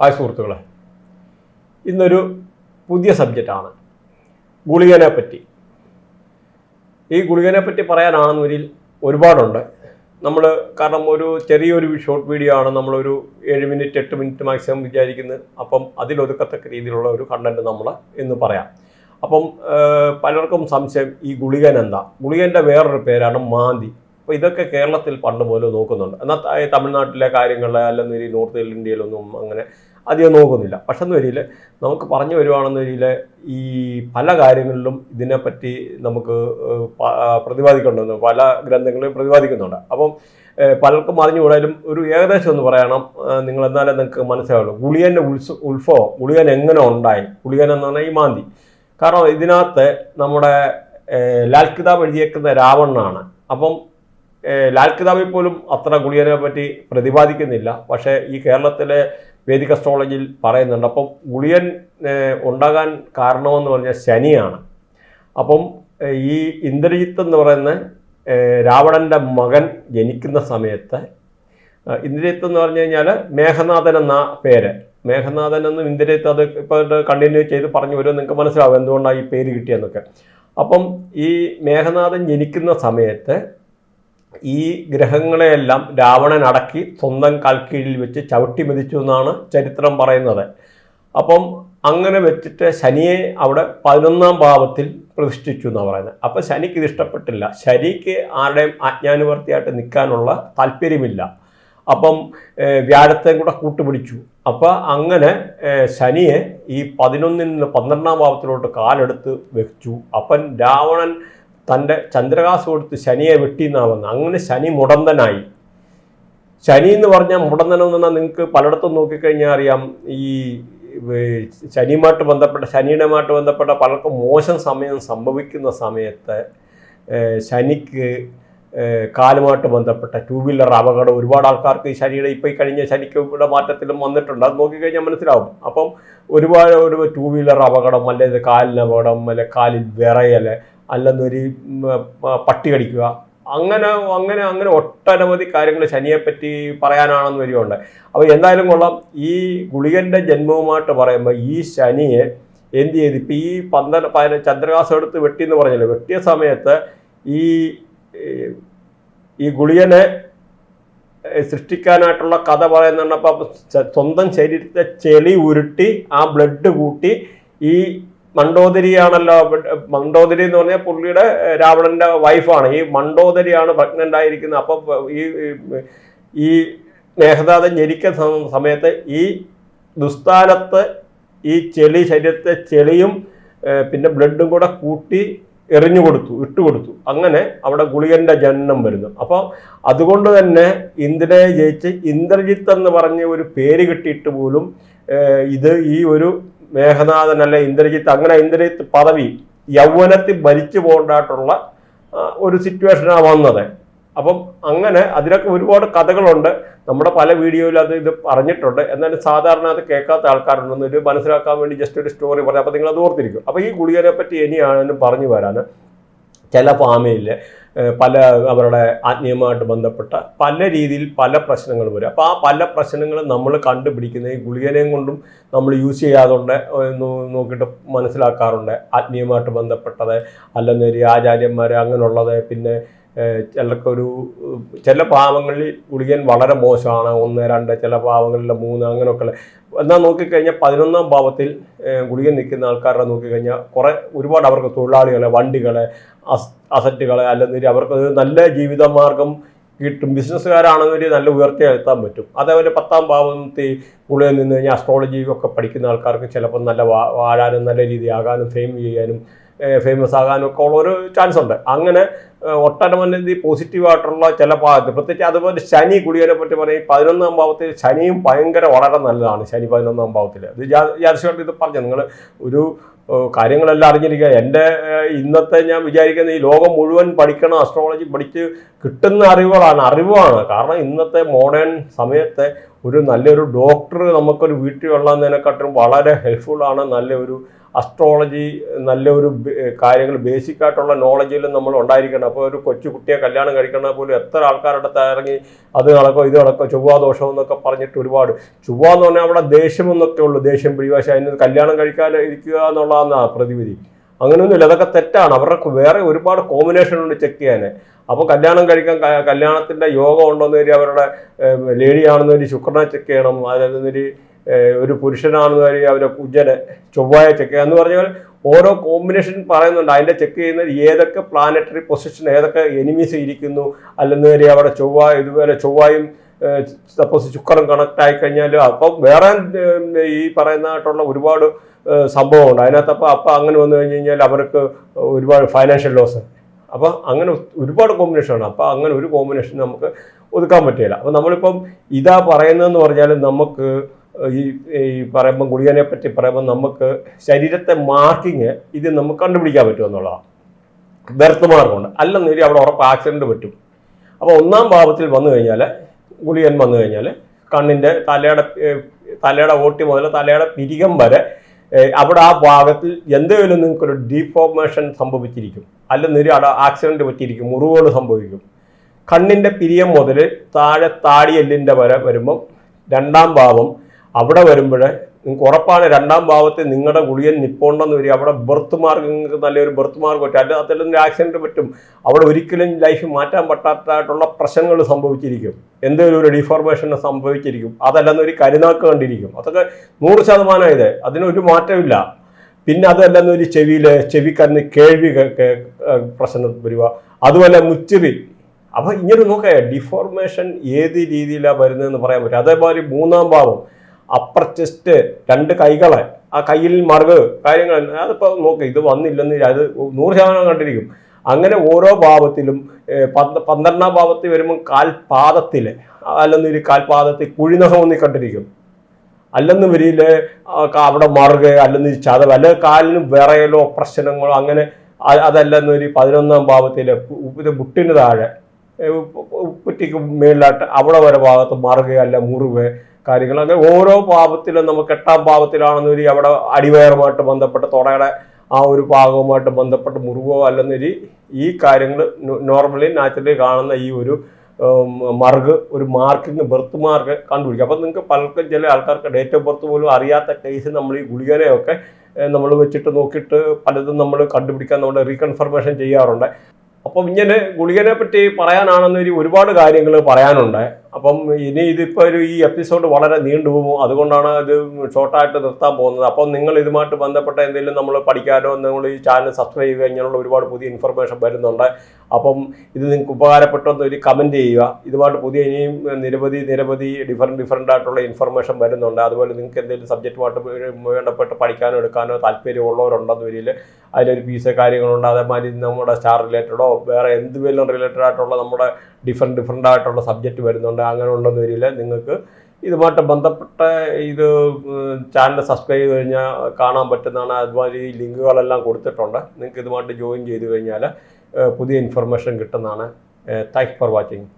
Hi സുഹൃത്തുക്കളെ. ഇന്നൊരു പുതിയ സബ്ജക്റ്റാണ്. ഗുളികനെ പറ്റി ഈ ഗുളികനെ പറ്റി പറയാനാണെന്നൊരിൽ ഒരുപാടുണ്ട്. നമ്മൾ കാരണം ഒരു ചെറിയൊരു ഷോർട്ട് വീഡിയോ ആണ് നമ്മളൊരു ഏഴ് മിനിറ്റ് എട്ട് മിനിറ്റ് മാക്സിമം വിചാരിക്കുന്നത്. അപ്പം അതിലൊതുക്കത്തക്ക രീതിയിലുള്ള ഒരു കണ്ടന്റ് നമ്മൾ എന്ന് പറയാം. അപ്പം പലർക്കും സംശയം ഈ ഗുളികൻ എന്താ ഗുളികന്റെ വേറൊരു പേരാണ് മാന്തി. അപ്പോൾ ഇതൊക്കെ കേരളത്തിൽ പണ്ട് പോലെ നോക്കുന്നുണ്ട്. എന്നാൽ തമിഴ്നാട്ടിലെ കാര്യങ്ങൾ അല്ലെന്നൊരു നോർത്ത് ഇന്ത്യയിലൊന്നും അങ്ങനെ അധികം നോക്കുന്നില്ല. പക്ഷെ എന്ന വരിയിൽ നമുക്ക് പറഞ്ഞു വരുവാണെന്ന് വരിയിൽ ഈ പല കാര്യങ്ങളിലും ഇതിനെപ്പറ്റി നമുക്ക് പ്രതിപാദിക്കുന്നുണ്ട് പല ഗ്രന്ഥങ്ങളിലും പ്രതിപാദിക്കുന്നുണ്ട്. അപ്പം പലർക്കും അറിഞ്ഞുകൂടാലും ഒരു ഏകദേശം ഒന്ന് പറയണം. നിങ്ങൾ എന്നാലേ നിങ്ങൾക്ക് മനസ്സിലാവുള്ളൂ. ഗുളിയന്റെ ഉത്സ ഉത്ഭവം ഗുളിയൻ എങ്ങനെ ഉണ്ടായി? ഗുളിയൻ എന്ന് പറഞ്ഞാൽ ഈ മാന്തി. കാരണം ഇതിനകത്ത് നമ്മുടെ ലാൽ കിതാബ് എഴുതിയേക്കുന്ന രാവണനാണ്. അപ്പം ലാൽ കിതാബിൽ പോലും അത്ര ഗുളിയനെ പറ്റി പ്രതിപാദിക്കുന്നില്ല. പക്ഷേ ഈ കേരളത്തിലെ വേദിക അസ്ട്രോളജിയിൽ പറയുന്നുണ്ട്. അപ്പം ഗുളിയൻ ഏഹ്, ഉണ്ടാകാൻ കാരണമെന്ന് പറഞ്ഞാൽ ശനിയാണ്. അപ്പം ഈ ഇന്ദ്രജിത്ത് എന്ന് പറയുന്ന രാവണന്റെ മകൻ ജനിക്കുന്ന സമയത്ത് ഇന്ദ്രജിത്ത് എന്ന് പറഞ്ഞു കഴിഞ്ഞാൽ മേഘനാഥൻ എന്ന പേര്. മേഘനാഥൻ എന്നും ഇന്ദ്രജിത്ത് അത് ഇപ്പോൾ കണ്ടിന്യൂ ചെയ്ത് പറഞ്ഞു വരുമോ നിങ്ങൾക്ക് മനസ്സിലാവും എന്തുകൊണ്ടാണ് ഈ പേര് കിട്ടിയെന്നൊക്കെ അപ്പം ഈ മേഘനാഥൻ ജനിക്കുന്ന സമയത്ത് ഈ ഗ്രഹങ്ങളെയെല്ലാം രാവണൻ അടക്കി സ്വന്തം കാൽക്കീഴിൽ വെച്ച് ചവിട്ടി മെതിച്ചു എന്നാണ് ചരിത്രം പറയുന്നത്. അപ്പം അങ്ങനെ വെച്ചിട്ട് ശനിയെ അവിടെ പതിനൊന്നാം ഭാവത്തിൽ പ്രതിഷ്ഠിച്ചു എന്നാണ് പറയുന്നത്. അപ്പം ശനിക്ക് ഇത് ഇഷ്ടപ്പെട്ടില്ല. ശനിക്ക് ആരുടെയും ആജ്ഞാനുവർത്തിയായിട്ട് നിൽക്കാനുള്ള താല്പര്യമില്ല. അപ്പം വ്യാഴത്തെയും വ്യാഴത്തെ കൂടെ കൂട്ടുപിടിച്ചു. അപ്പോൾ അങ്ങനെ ശനിയെ ഈ പതിനൊന്നിൽ നിന്ന് പന്ത്രണ്ടാം ഭാവത്തിലോട്ട് കാലെടുത്ത് വെച്ചു. അപ്പം രാവണൻ തന്റെ ചന്ദ്രകാശ് കൊടുത്ത് ശനിയെ വെട്ടിന്നാവുന്ന അങ്ങനെ ശനി മുടന്തനായി. ശനി എന്ന് പറഞ്ഞാൽ മുടന്തനം എന്ന് പറഞ്ഞാൽ നിങ്ങൾക്ക് പലയിടത്തും നോക്കിക്കഴിഞ്ഞാൽ അറിയാം. ഈ ശനിയുമായിട്ട് ബന്ധപ്പെട്ട ശനിയുടെമായിട്ട് ബന്ധപ്പെട്ട പലർക്കും മോശം സമയം സംഭവിക്കുന്ന സമയത്ത് ശനിക്ക് കാലുമായിട്ട് ബന്ധപ്പെട്ട ടൂ വീലർ അപകടം ഒരുപാട് ആൾക്കാർക്ക് ഈ ശനിയുടെ ഇപ്പോൾ കഴിഞ്ഞ ഇവിടെ മാറ്റത്തിലും വന്നിട്ടുണ്ട്. അത് നോക്കിക്കഴിഞ്ഞാൽ മനസ്സിലാവും. അപ്പം ഒരുപാട് ഒരു ടൂ വീലർ അപകടം അല്ലെങ്കിൽ കാലിന് അപകടം അല്ലെങ്കിൽ കാലിൽ വിറയൽ അല്ലെന്നൊരു പട്ടി കടിക്കുക. അങ്ങനെ അങ്ങനെ അങ്ങനെ ഒട്ടനവധി കാര്യങ്ങൾ ശനിയെപ്പറ്റി പറയാനാണെന്ന് വരികയുണ്ട്. അപ്പോൾ എന്തായാലും കൊള്ളാം. ഈ ഗുളികന്റെ ജന്മവുമായിട്ട് പറയുമ്പോൾ ഈ ശനിയെ എന്ത് ചെയ്ത് ഇപ്പം ഈ പന്ത്രണ്ട് പതിന ചന്ദ്രകാസം എടുത്ത് വെട്ടി എന്ന് പറഞ്ഞല്ലോ? വെട്ടിയ സമയത്ത് ഈ ഈ ഗുളികനെ സൃഷ്ടിക്കാനായിട്ടുള്ള കഥ പറയുന്നുണ്ട് സ്വന്തം ശരീരത്തെ ചെളി ഉരുട്ടി ആ ബ്ലഡ് കൂട്ടി ഈ മണ്ടോദരിയാണല്ലോ മണ്ടോദരി എന്ന് പറഞ്ഞാൽ പുള്ളിയുടെ രാവണന്റെ വൈഫാണ് ഈ മണ്ടോദരിയാണ് പ്രഗ്നന്റ് ആയിരിക്കുന്നത്. അപ്പം ഈ ഈ- മേഘനാഥൻ ജനിക്കുന്ന സമയത്ത് ഈ ദുസ്ഥാനത്ത് ഈ ചെളി ശരീരത്തെ ചെളിയും പിന്നെ ബ്ലഡും കൂടെ കൂട്ടി എറിഞ്ഞു കൊടുത്തു ഇട്ടുകൊടുത്തു അങ്ങനെ അവിടെ ഗുളികന്റെ ജനനം വരുന്നു. അപ്പോൾ അതുകൊണ്ട് തന്നെ ഇന്ദ്രനെ ജയിച്ച് ഇന്ദ്രജിത്ത് എന്ന് പറഞ്ഞ ഒരു പേര് കിട്ടിയിട്ട് പോലും ഇത് ഈ ഒരു മേഘനാഥൻ അല്ല ഇന്ദ്രജിത്ത്. അങ്ങനെ ഇന്ദ്രജിത്ത് പദവി യൗവനത്തിൽ ഭരിച്ചു പോകേണ്ടതായിട്ടുള്ള ആ, ഒരു സിറ്റുവേഷനാണ് വന്നത്. അപ്പം അങ്ങനെ അതിലൊക്കെ ഒരുപാട് കഥകളുണ്ട്. നമ്മുടെ പല വീഡിയോയിൽ അത് ഇത് പറഞ്ഞിട്ടുണ്ട്. എന്നാലും സാധാരണ അത് കേൾക്കാത്ത ആൾക്കാരുണ്ടെന്ന് ഇത് മനസ്സിലാക്കാൻ വേണ്ടി ജസ്റ്റ് ഒരു സ്റ്റോറി പറയാം. അപ്പോൾ നിങ്ങൾ അത് ഓർത്തിരിക്കും. അപ്പോൾ ഈ ഗുളികനെ പറ്റി ഇനിയാണ് പറഞ്ഞു വരാൻ ചില ഫാമിലിയിൽ പല അവരുടെ ആത്മീയമായിട്ട് ബന്ധപ്പെട്ട പല രീതിയിൽ പല പ്രശ്നങ്ങൾ വരും. അപ്പോൾ ആ പല പ്രശ്നങ്ങൾ നമ്മൾ കണ്ടുപിടിക്കുന്ന ഈ ഗുളികനെയും കൊണ്ടും നമ്മൾ യൂസ് ചെയ്യാതുണ്ട് നോക്കിയിട്ട് മനസ്സിലാക്കാറുണ്ട്. ആത്മീയമായിട്ട് ബന്ധപ്പെട്ടത് അല്ലെന്നൊരു ആചാര്യന്മാർ അങ്ങനെയുള്ളത് പിന്നെ ചിലർക്കൊരു ചില പാവങ്ങളിൽ ഗുളികൻ വളരെ മോശമാണ്. ഒന്ന് രണ്ട് ചില പാവങ്ങളിൽ മൂന്ന് അങ്ങനെയൊക്കെ എന്നാൽ നോക്കിക്കഴിഞ്ഞാൽ പതിനൊന്നാം ഭാവത്തിൽ ഗുളികൻ നിൽക്കുന്ന ആൾക്കാരെ നോക്കിക്കഴിഞ്ഞാൽ കുറേ ഒരുപാട് അവർക്ക് തൊഴിലാളികളെ വണ്ടികളെ അസ് അസറ്റുകളെ അല്ലെങ്കിൽ അവർക്ക് നല്ല ജീവിതമാർഗം കിട്ടും. ബിസിനസ്സുകാരാണെങ്കിൽ നല്ല ഉയർത്തി എത്താൻ പറ്റും. അതേപോലെ പത്താം ഭാവത്തിൽ ഗുളികൻ നിന്ന് കഴിഞ്ഞാൽ അസ്ട്രോളജി ഒക്കെ പഠിക്കുന്ന ആൾക്കാർക്ക് ചിലപ്പോൾ നല്ല വാഴാനും നല്ല രീതിയാകാനും ഫെയിം ചെയ്യാനും ഫേമസ് ആകാനും ഒക്കെ ഉള്ള ഒരു ചാൻസ് ഉണ്ട്. അങ്ങനെ ഒട്ടനവധി പോസിറ്റീവായിട്ടുള്ള ചില ഭാഗത്ത് പ്രത്യേകിച്ച് അതുപോലെ ശനി ഗുളികനെ പറ്റി പറയും പതിനൊന്നാം ഭാവത്തിൽ ശനിയും ഭയങ്കര വളരെ നല്ലതാണ് ശനി പതിനൊന്നാം ഭാവത്തിൽ. ഇത് യാദൃശ്യമായിട്ട് ഇത് പറഞ്ഞു നിങ്ങൾ ഒരു കാര്യങ്ങളെല്ലാം അറിഞ്ഞിരിക്കുക. എന്റെ ഇന്നത്തെ ഞാൻ വിചാരിക്കുന്ന ഈ ലോകം മുഴുവൻ പഠിക്കണം അസ്ട്രോളജി പഠിച്ച് കിട്ടുന്ന അറിവുകളാണ് അറിവാണ്. കാരണം ഇന്നത്തെ മോഡേൺ സമയത്തെ ഒരു നല്ലൊരു ഡോക്ടർ നമുക്കൊരു വീട്ടിൽ ഉള്ളതിനെക്കാട്ടും വളരെ ഹെൽപ്ഫുൾ ആണ് നല്ലൊരു അസ്ട്രോളജി നല്ലൊരു കാര്യങ്ങൾ ബേസിക് ആയിട്ടുള്ള നോളജിലും നമ്മൾ ഉണ്ടായിരിക്കണം. അപ്പോൾ ഒരു കൊച്ചു കുട്ടിയെ കല്യാണം കഴിക്കണ പോലും എത്ര ആൾക്കാരുടെ ഇറങ്ങി അത് നടക്കോ ഇത് നടക്കോ ചൊവ്വാ ദോഷം എന്നൊക്കെ പറഞ്ഞിട്ട് ഒരുപാട്. ചൊവ്വാന്ന് പറഞ്ഞാൽ അവിടെ ദേഷ്യം എന്നൊക്കെ ഉള്ളൂ. ദേഷ്യം പിടിവാശ അതിന് കല്യാണം കഴിക്കാൻ ഇരിക്കുക എന്നുള്ളതാണ് പ്രതിവിധി. അങ്ങനെയൊന്നുമില്ല അതൊക്കെ തെറ്റാണ്. അവരുടെ വേറെ ഒരുപാട് കോമ്പിനേഷൻ ഉണ്ട് ചെക്ക് ചെയ്യാൻ. അപ്പോൾ കല്യാണം കഴിക്കാൻ കല്യാണത്തിന്റെ യോഗം ഉണ്ടോന്ന് വരി അവരുടെ ലേഡി ആണെന്ന് ശുക്രനെ ചെക്ക് ചെയ്യണം. അതായത് ഒരു ഒരു പുരുഷനാണെന്ന് വരി അവരെ കുജനെ ചൊവ്വായ ചെക്ക് ചെയ്യുക എന്ന് പറഞ്ഞാൽ ഓരോ കോമ്പിനേഷൻ പറയുന്നുണ്ട്. അതിന്റെ ചെക്ക് ചെയ്യുന്നത് ഏതൊക്കെ പ്ലാനറ്ററി പൊസിഷൻ ഏതൊക്കെ എനിമീസ് ഇരിക്കുന്നു. അല്ലെന്ന് വരി അവിടെ ചൊവ്വ ഇതുപോലെ ചൊവ്വായും സപ്പോസ് ചുക്കറും കണക്ട് ആയി കഴിഞ്ഞാൽ അപ്പം വേറെ ഈ പറയുന്നതായിട്ടുള്ള ഒരുപാട് സംഭവമുണ്ട്. അതിനകത്ത് അപ്പോൾ അപ്പം അങ്ങനെ വന്നു കഴിഞ്ഞ് കഴിഞ്ഞാൽ അവർക്ക് ഒരുപാട് ഫൈനാൻഷ്യൽ ലോസ് അപ്പോൾ അങ്ങനെ ഒരുപാട് കോമ്പിനേഷനാണ് അപ്പോൾ അങ്ങനെ ഒരു കോമ്പിനേഷൻ നമുക്ക് ഒതുക്കാൻ പറ്റില്ല അപ്പോൾ നമ്മളിപ്പം ഇതാ പറയുന്നതെന്ന് പറഞ്ഞാൽ നമുക്ക് ഈ ഈ പറയുമ്പോൾ ഗുളികനെ പറ്റി പറയുമ്പോൾ നമുക്ക് ശരീരത്തെ മാർക്കിങ് ഇത് നമുക്ക് കണ്ടുപിടിക്കാൻ പറ്റുമെന്നുള്ളതാണ് ബെർത്ത് മാർക്കുണ്ട് അല്ലെന്നേരി അവിടെ ഉറപ്പ് ആക്സിഡന്റ് പറ്റും. അപ്പോൾ ഒന്നാം ഭാവത്തിൽ വന്നു കഴിഞ്ഞാൽ ഗുളികൻ വന്നു കഴിഞ്ഞാൽ കണ്ണിന്റെ തലയുടെ തലയുടെ ഓട്ടി മുതൽ തലയുടെ പിരികം വരെ അവിടെ ആ ഭാഗത്തിൽ എന്തെങ്കിലും നിങ്ങൾക്കൊരു ഡീഫോർമേഷൻ സംഭവിച്ചിരിക്കും. അല്ലെന്നൊരു അവിടെ ആക്സിഡന്റ് പറ്റിയിരിക്കും മുറിവുകൾ സംഭവിക്കും. കണ്ണിന്റെ പിരിയം മുതൽ താഴെ താടിയെല്ലിന്റെ വരെ വരുമ്പം രണ്ടാം ഭാവം അവിടെ വരുമ്പോൾ നിങ്ങൾക്ക് ഉറപ്പാണ് രണ്ടാം ഭാവത്തിൽ നിങ്ങളുടെ ഗുളിയൻ നിപ്പോണ്ടെന്ന് വരിക. അവിടെ ബർത്ത് മാർക്ക് നിങ്ങൾക്ക് നല്ലൊരു ബർത്ത് മാർക്ക് പറ്റും. അല്ല ഒരു ആക്സിഡന്റ് പറ്റും. അവിടെ ഒരിക്കലും ലൈഫ് മാറ്റാൻ പറ്റാത്തതായിട്ടുള്ള പ്രശ്നങ്ങൾ സംഭവിച്ചിരിക്കും. എന്തെങ്കിലും ഒരു ഡിഫോർമേഷൻ സംഭവിച്ചിരിക്കും. അതല്ലെന്ന് ഒരു കരുനാക്ക് കണ്ടിരിക്കും. അതൊക്കെ നൂറ് ശതമാനം ഇത്. അതിനൊരു മാറ്റമില്ല. പിന്നെ അതല്ലെന്ന് ഒരു ചെവിയിൽ ചെവിക്കന്ന് കേൾവി പ്രശ്നം വരിക. അതുപോലെ മുച്ചിറി അപ്പോൾ ഇങ്ങനെ നോക്കേ ഡിഫോർമേഷൻ ഏത് രീതിയിലാണ് വരുന്നതെന്ന് പറയാൻ പറ്റും. അതേപോലെ മൂന്നാം ഭാവം. അപ്പർ ചെസ്റ്റ് രണ്ട് കൈകളെ ആ കയ്യിൽ മറവ് കാര്യങ്ങൾ അതിപ്പോൾ നോക്ക് ഇത് വന്നില്ലെന്ന് അത് നൂറ് ശതമാനം കണ്ടിരിക്കും. അങ്ങനെ ഓരോ ഭാവത്തിലും പന്ത- പന്ത്രണ്ടാം ഭാവത്തിൽ വരുമ്പോൾ കാൽപാദത്തിൽ അല്ലെന്നൊരു കാൽപാദത്തിൽ കുഴിനഖം ഒന്നി കണ്ടിരിക്കും. അല്ലെന്ന് വരിയിൽ അവിടെ മറുക അല്ലെന്ന് ചതവ് അല്ലെ കാലിന് വിറയലോ പ്രശ്നങ്ങളോ അങ്ങനെ അതല്ലെന്നൊരു പതിനൊന്നാം ഭാവത്തിൽ മുട്ടിന് താഴെ. ഏ, മേളിലാട്ട് അവിടെ വരെ ഭാഗത്ത് മറുക അല്ല മുറിവ് കാര്യങ്ങൾ. അങ്ങനെ ഓരോ പാപത്തിലും നമുക്ക് എട്ടാം പാപത്തിലാണെന്ന് വരി അവിടെ അടിവയറുമായിട്ട് ബന്ധപ്പെട്ട് തുടയുടെ ആ ഒരു ഭാഗവുമായിട്ട് ബന്ധപ്പെട്ട് മുറിവോ അല്ലെന്നൊരു ഈ കാര്യങ്ങൾ നോർമലി നാച്ചുറലി കാണുന്ന ഈ ഒരു മറുക് ഒരു മാർക്കിങ് ബർത്ത് മാർക്ക് കണ്ടുപിടിക്കും. അപ്പം നിങ്ങൾക്ക് പലർക്കും ചില ആൾക്കാർക്ക് ഡേറ്റ് ഓഫ് ബർത്ത് പോലും അറിയാത്ത കേസ് നമ്മൾ ഈ ഗുളികനെയൊക്കെ നമ്മൾ വെച്ചിട്ട് നോക്കിയിട്ട് പലതും നമ്മൾ കണ്ടുപിടിക്കാൻ നമ്മൾ റീകൺഫർമേഷൻ ചെയ്യാറുണ്ട്. അപ്പം ഇങ്ങനെ ഗുളികനെ പറ്റി പറയാനാണെന്ന് ഒരു ഒരുപാട് കാര്യങ്ങൾ പറയാനുണ്ട്. അപ്പം ഇനി ഇതിപ്പോൾ ഒരു ഈ എപ്പിസോഡ് വളരെ നീണ്ടുപോകും അതുകൊണ്ടാണ് ഇത് ഷോർട്ടായിട്ട് നിർത്താൻ പോകുന്നത്. അപ്പം നിങ്ങൾ ഇതുമായിട്ട് ബന്ധപ്പെട്ട എന്തെങ്കിലും നമ്മൾ പഠിക്കാനോ നിങ്ങൾ ഈ ചാനൽ സബ്സ്ക്രൈബ് ചെയ്യുക ഇങ്ങനെയുള്ള ഒരുപാട് പുതിയ ഇൻഫർമേഷൻ വരുന്നുണ്ട്. അപ്പം ഇത് നിങ്ങൾക്ക് ഉപകാരപ്പെട്ടെന്ന് ഒരു കമന്റ് ചെയ്യുക. ഇതുമായിട്ട് പുതിയ ഇനിയും നിരവധി നിരവധി ഡിഫറെന്റ് ഡിഫറെന്റ് ആയിട്ടുള്ള ഇൻഫർമേഷൻ വരുന്നുണ്ട്. അതുപോലെ നിങ്ങൾക്ക് എന്തെങ്കിലും സബ്ജക്റ്റുമായിട്ട് വേണ്ടപ്പെട്ട് പഠിക്കാനോ എടുക്കാനോ താല്പര്യമുള്ളവരുണ്ടെന്ന് വരിയിൽ അതിലൊരു പീസ് കാര്യങ്ങളുണ്ട്. അതേമാതിരി നമ്മുടെ സ്റ്റാർ റിലേറ്റഡോ വേറെ എന്ത് വല്ലതും റിലേറ്റഡ് ആയിട്ടുള്ള നമ്മുടെ ഡിഫറെന്റ് ഡിഫറെന്റ് ആയിട്ടുള്ള സബ്ജക്റ്റ് വരുന്നുണ്ട്. അങ്ങനെ ഉണ്ടെന്ന് വരിയിൽ നിങ്ങൾക്ക് ഇതുമായിട്ട് ബന്ധപ്പെട്ട ഇത് ചാനൽ സബ്സ്ക്രൈബ് ചെയ്ത് കഴിഞ്ഞാൽ കാണാൻ പറ്റുന്നതാണ്. അതുമാതിരി ലിങ്കുകളെല്ലാം കൊടുത്തിട്ടുണ്ട്. നിങ്ങൾക്ക് ഇതുമായിട്ട് ജോയിൻ ചെയ്ത് കഴിഞ്ഞാൽ പുതിയ ഇൻഫർമേഷൻ കിട്ടുന്നതാണ് താങ്ക് ഫോർ വാച്ചിങ്